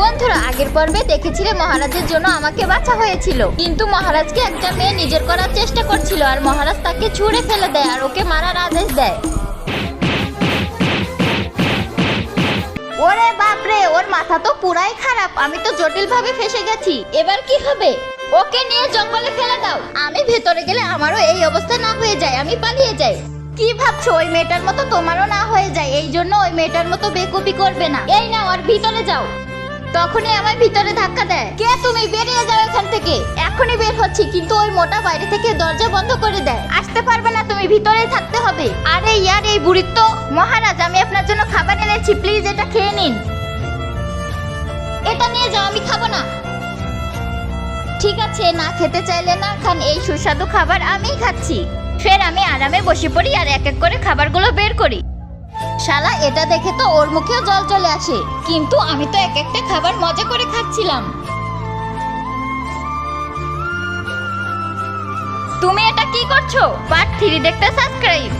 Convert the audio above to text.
বন্ধুরা, আগের পর্বে দেখেছিলে মহারাজের জন্য আমাকে বাঁচা হয়েছিল। কিন্তু মহারাজকে একটা মেয়ে নিজের করার চেষ্টা করছিল আর মহারাজ তাকে ছুঁড়ে ফেলে দেয় আর ওকে মারার আদেশ দেয়। ওরে বাপরে, ওর মাথা তো পুরাই খারাপ। আমি তো জটিল ভাবে ফেসে গেছি। এবার কি হবে? ওকে নিয়ে জঙ্গলে ফেলে দাও। আমি ভেতরে গেলে আমারও এই অবস্থা না হয়ে যায়, আমি পালিয়ে যাই। কি ভাবছ? ওই মেয়েটার মতো তোমারও না হয়ে যায়। এই জন্য ওই মেয়েটার মতো বেকুপি করবে না। এই নাও আর ভিতরে যাও। তখনই আমার ভিতরে ধাক্কা দেয়। কে তুমি? বেরিয়ে যাও এখান থেকে। এখনই বের হচ্ছি, কিন্তু ওই মোটা বাইরে থেকে দরজা বন্ধ করে দেয়। আসতে পারবে না তুমি ভিতরেই থাকতে হবে। আরে ইয়ার, এই বুড়ির তো। মহারাজ, আমি আপনার জন্য খাবার এনেছি, প্লিজ এটা খেয়ে নিন। এটা নিয়ে যাও, আমি খাব না। ঠিক আছে, না খেতে চাইলে না খান, এই সুস্বাদু খাবার আমিই খাচ্ছি। ফের আমি আরামে বসে পড়ি আর এক এক করে খাবারগুলো বের করি। শালা, এটা দেখে তো ওর মুখেও জল চলে আসে। কিন্তু আমি তো এক একটা খাবার মজা করে খাচ্ছিলাম। তুমি এটা কি করছ? পার্ট থ্রি দেখতে সাবস্ক্রাইব